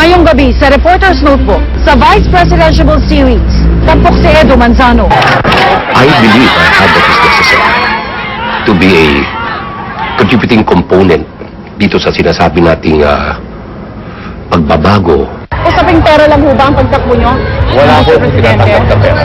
Ngayong gabi sa Reporter's Notebook sa Vice Presidential Series, tampok si Edo Manzano. I believe I have what is necessary to be a contributing component dito sa sinasabi nating ah, pagbabago. Usaping pera lang ho ba ang pagtakbo nyo? Wala ko Presidente? tinatanggap na pera.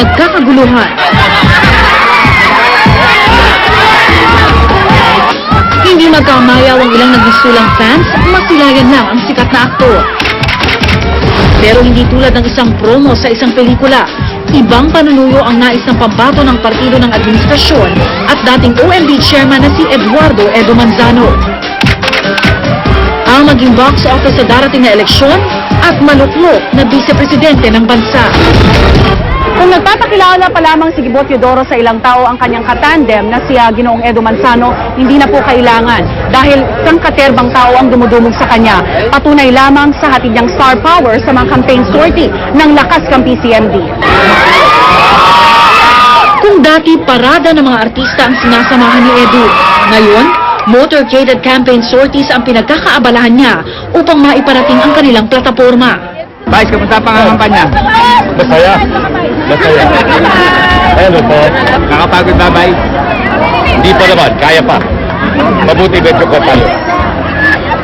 At pinagkakaguluhan. Hindi magkamayaw ang ilang naggustulang fans, masilayan lang ang sikat na aktor. Pero hindi tulad ng isang promo sa isang pelikula. Ibang panunuyo ang nais ng pambato ng partido ng administrasyon at dating OMB chairman na si Eduardo Edo Manzano. Ang maging box office sa darating na eleksyon at maluklok na vice-presidente ng bansa. Kung nagpapakilala pa lamang si Gibot Teodoro sa ilang tao ang kanyang katandem na si Ginoong Edo Manzano, hindi na po kailangan dahil isang katerbang tao ang dumudumog sa kanya. Patunay lamang sa hatid niyang star power sa mga campaign sortie ng lakas kang PCMD. Kung dati parada ng mga artista ang sinasamahan ni Edu, ngayon, motorcaded campaign sorties ang pinagkakaabalahan niya upang maiparating ang kanilang plataforma. Vice, kamusta pa ang kampanya? Masaya. Masaya. Ano po? Nakapagod ba, Vice? Hindi pa naman. Kaya pa. Mabuti medyo ko tayo.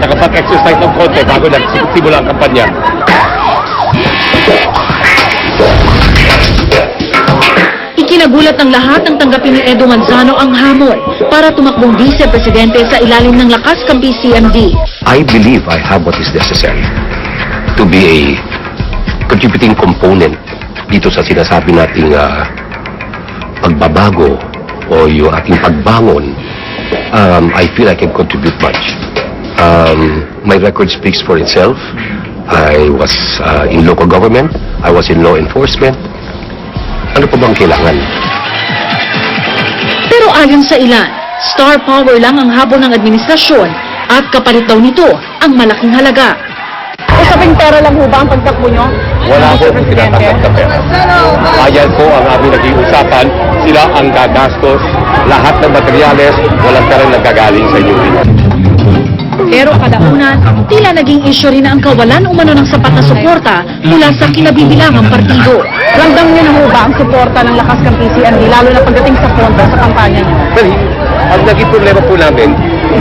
Nakapag-exercise ng konti bago nagsimula ang kampanya. Ikinagulat ng lahat ng tanggapin ni Edo Manzano ang hamon para tumakbong vice-presidente sa ilalim ng lakas kang PCMD. I believe I have what is necessary to be a contributing component dito sa sinasabi nating ah, pagbabago o yung ating pagbangon. Um, I feel I can contribute much. Um, my record speaks for itself. I was ah, in local government. I was in law enforcement. Ano pa bang kailangan? Pero ayon sa ilan, star power lang ang habon ng administrasyon at kapalit daw nito ang malaking halaga. Usaping pera lang ho ba ang pagtakbo nyo? Wala ko tinatanggap na pera. Ayan po ang aming naging usapan. Sila ang gagastos. Lahat ng materyales, walang pera nagkagaling sa inyo. Pero kadaunan, tila naging isyo rin ang kawalan umano ng sapat na suporta mula sa kinabibilangang partido. Ramdam niyo na ho ba ang suporta ng lakas ng PCMD lalo na pagdating sa pondo sa kampanya niyo? Well, ang naging problema po namin,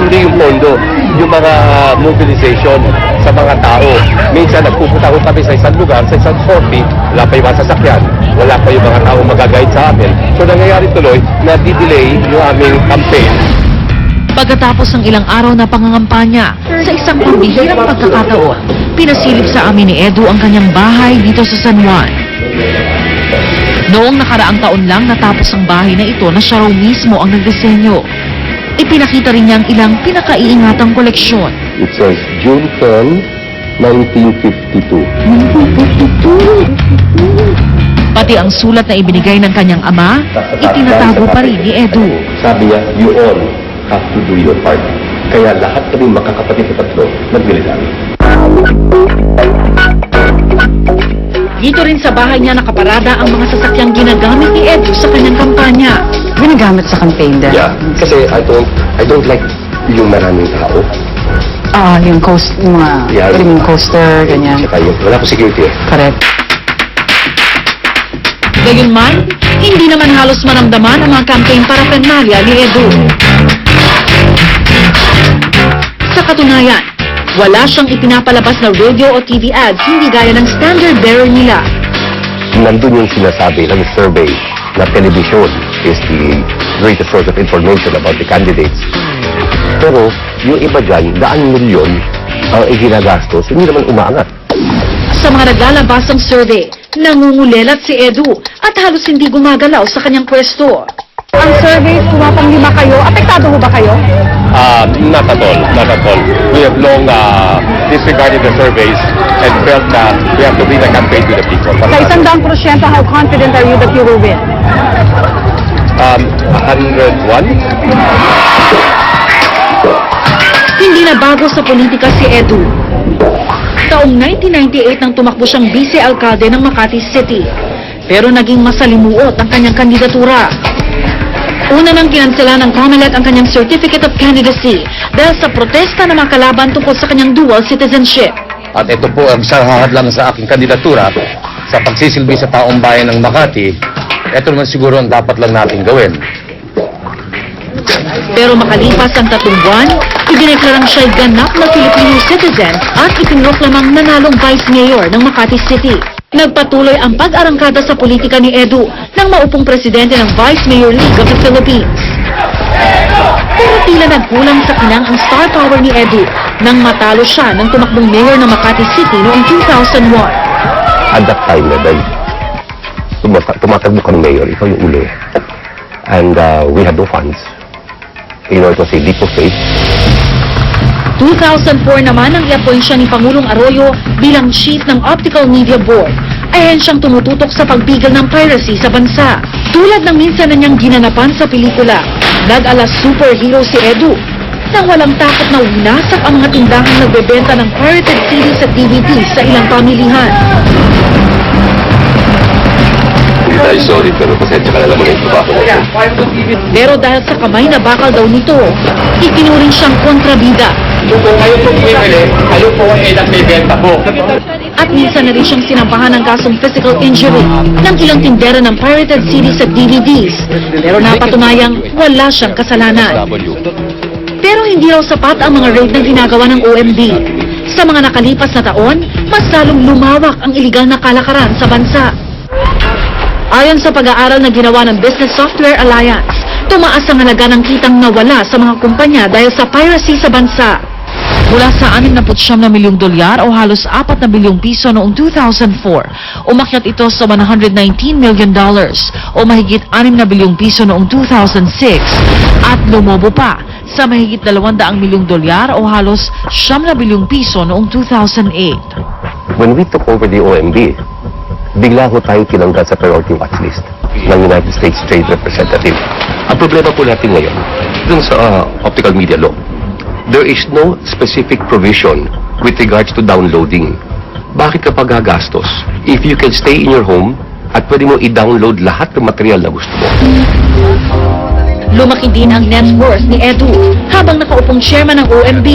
hindi yung pondo, yung mga mobilization sa mga tao. Minsan nagpupunta ko kami sa isang lugar, sa isang sortie, wala pa yung mga sasakyan, wala pa yung mga tao magagayad sa amin. So nangyayari tuloy na delay yung aming campaign. Pagkatapos ng ilang araw na pangangampanya, sa isang pambihirang pagkakataon, pinasilip sa amin ni Edu ang kanyang bahay dito sa San Juan. Noong nakaraang taon lang natapos ang bahay na ito na siya raw mismo ang nagdisenyo. Ipinakita rin niya ang ilang pinakaiingatang koleksyon. It says June 10, 1952. Pati ang sulat na ibinigay ng kanyang ama, itinatago pa rin ni Edu. Sabi niya, you all have to do your part. Kaya lahat kami makakapatid sa tatlo, naglililang. Dito rin sa bahay niya nakaparada ang mga sasakyang ginagamit ni Edu sa kanyang kampanya. Ginagamit sa campaign din. Yeah, kasi I don't, I don't like yung maraming tao. Ah, yung coast, yung mga, Yeah. yung coaster, ganyan. Saka yung, wala ko security eh. Correct. Gayunman, hindi naman halos maramdaman ang mga campaign paraphernalia ni Edu. Sa katunayan, wala siyang ipinapalabas na radio o TV ads hindi gaya ng standard bearer nila. Nandun yung sinasabi ng survey na television is the greatest source of information about the candidates. Pero yung iba dyan, daan milyon ang iginagastos, hindi naman umaangat. Sa mga naglalabas ng survey, nangungulelat si Edu at halos hindi gumagalaw sa kanyang pwesto. Ang surveys, kumapang lima kayo. Apektado ho ba kayo? Uh, not at all, not at all. We have long uh, disregarded the surveys and felt that we have to bring the campaign to the people. Sa isang daang porsyento, how confident are you that you will win? Um, 101? Hindi na bago sa politika si Edu. Taong 1998 nang tumakbo siyang vice-alkalde ng Makati City. Pero naging masalimuot ang kanyang kandidatura. Una nang kinansela ng COMELEC ang kanyang Certificate of Candidacy dahil sa protesta ng mga kalaban tungkol sa kanyang dual citizenship. At ito po ang sa lang sa aking kandidatura sa pagsisilbi sa taong bayan ng Makati. Ito naman siguro ang dapat lang natin gawin. Pero makalipas ang tatlong buwan, idineklarang siya'y ganap na Filipino citizen at ipinroklamang nanalong Vice Mayor ng Makati City. Nagpatuloy ang pag-arangkada sa politika ni Edu nang maupong presidente ng Vice Mayor League of the Philippines. Pero tila nagkulang sa kinang ang star power ni Edu nang matalo siya ng tumakbong mayor ng Makati City noong 2001. At that time, Mabel, tumata- tumatakbo kang mayor, ikaw yung uli. And uh, we had no funds. You know, it was a leap of faith. 2004 naman nang i-appoint siya ni Pangulong Arroyo bilang chief ng Optical Media Board. Ahensyang tumututok sa pagpigil ng piracy sa bansa. Tulad ng minsan na niyang ginanapan sa pelikula, nag-ala superhero si Edu. Nang walang takot na winasak ang mga tindahang nagbebenta ng pirated CDs at DVDs sa ilang pamilihan. Hindi tayo sorry, pero pasensya ka na naman yung trabaho natin. Pero dahil sa kamay na bakal daw nito, itinuring siyang kontrabida. Kung kayo po bumibili, kayo po ay nagbibenta po. At minsan na rin siyang sinampahan ng kasong physical injury ng ilang tindera ng pirated CDs at DVDs. Pero napatunayang wala siyang kasalanan. Pero hindi raw sapat ang mga raid na ginagawa ng OMB. Sa mga nakalipas na taon, mas lalong lumawak ang iligal na kalakaran sa bansa. Ayon sa pag-aaral na ginawa ng Business Software Alliance, tumaas ang halaga ng kitang nawala sa mga kumpanya dahil sa piracy sa bansa. Mula sa 69 na milyong dolyar o halos 4 na bilyong piso noong 2004, umakyat ito sa 119 million dollars o mahigit 6 na bilyong piso noong 2006 at lumobo pa sa mahigit 200 milyong dolyar o halos 9 na bilyong piso noong 2008. When we took over the OMB, bigla ho tayo tinanggal sa priority watch list ng United States Trade Representative. Ang problema po natin ngayon, dun sa uh, optical media law, there is no specific provision with regards to downloading. Bakit ka pagagastos? If you can stay in your home at pwede mo i-download lahat ng material na gusto mo. Lumaki din ang net worth ni Edu habang nakaupong chairman ng OMB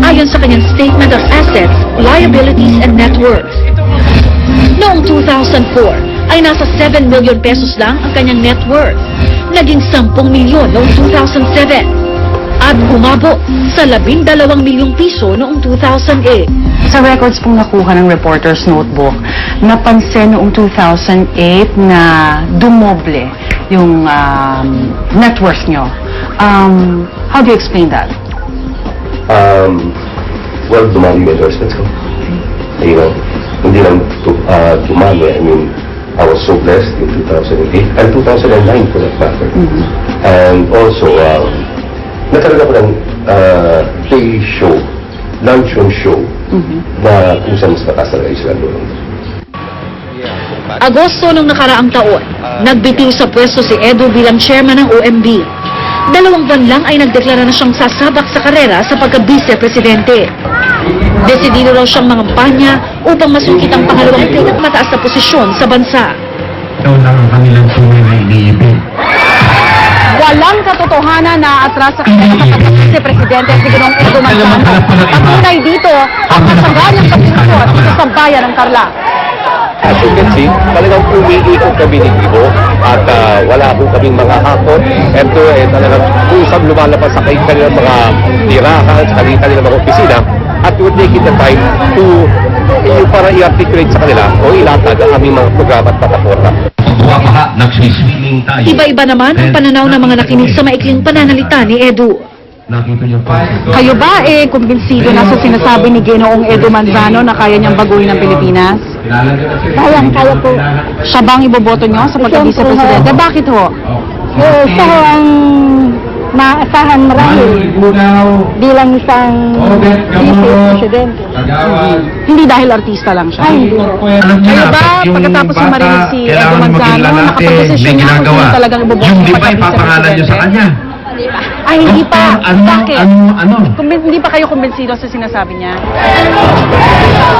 ayon sa kanyang Statement of Assets, Liabilities and Net Worth. Noong 2004 ay nasa 7 million pesos lang ang kanyang net worth. Naging 10 milyon noong 2007 at bumabo sa 12 milyong piso noong 2008. Sa records pong nakuha ng reporter's notebook, napansin noong 2008 na dumoble yung um, net worth nyo. Um, how do you explain that? Um, well, dumami yung endorsements ko. You know, hindi lang uh, dumami. I mean, I was so blessed in 2008 and 2009 for that matter. And also, um, nagkaroon ako ng uh, day show, luncheon show, na kung saan mas mataas talaga yung sweldo. Agosto nung nakaraang taon, nagbitiw sa pwesto si Edu bilang chairman ng OMB. Dalawang buwan lang ay nagdeklara na siyang sasabak sa karera sa pagka-vice-presidente. Desidido raw siyang mangampanya upang masungkit ang pangalawang pinakamataas na posisyon sa bansa. Ikaw lang ang kanilang tunay na iniibig. Walang katotohanan na atras sa sa pagka-vice-presidente si Ginoong Edu Manzano. Ang tunay dito, ang kasagaan ng pagkikot dito sa bayan ng Carla. As you can see, talagang umiikot kami ni Ibo at ah, wala po kaming mga hakot. Ito eh talagang kusang lumalabas sa kanilang mga tirahan, sa kanilang mga opisina at we're taking the time to yung para i-articulate sa kanila o ilatag ang aming mga programa at plataforma. Iba-iba naman ang pananaw ng mga nakinig sa maikling pananalita ni Edu. Nakita niyo po. Kayo ba eh kumbinsido na sa sinasabi ni Ginoong Edo Manzano na kaya niyang baguhin ang Pilipinas? Kayang Siya bang iboboto niyo sa pagka-vice-presidente? Bakit ho? Eh, siya ang maasahan marami Unaw, bilang isang vice presidente. Hindi dahil artista lang siya. Ay, hindi. Alam niyo Kayo na, ba, yung pagkatapos bata, marinig si Edo Manzano, lalaki, nakapag-desisyon may na kung ginagawa. sino talagang iboboto Yung di ba ipapangalan niyo sa kanya? Ay, hindi pa. Ano, Bakit? ano, ano? Kumbin- hindi pa kayo kumbinsido sa sinasabi niya?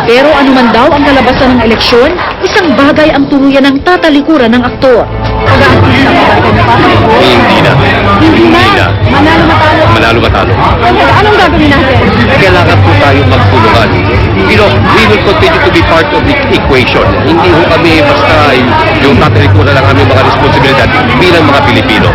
Pero ano man daw ang kalabasan ng eleksyon, isang bagay ang tuluyan ng tatalikuran ng aktor. Niya pa? Equation. Hindi ho kami basta yung tatalikuran ng aming mga responsibilidad bilang mga Pilipino.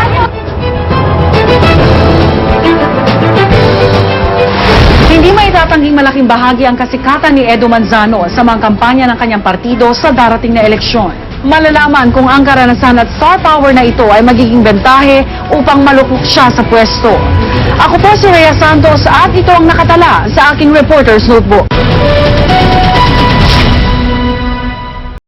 Hindi may malaking bahagi ang kasikatan ni Edo Manzano sa mga kampanya ng kanyang partido sa darating na eleksyon. Malalaman kung ang karanasan at star power na ito ay magiging bentahe upang malukok siya sa pwesto. Ako po si Rhea Santos at ito ang nakatala sa aking reporter's notebook.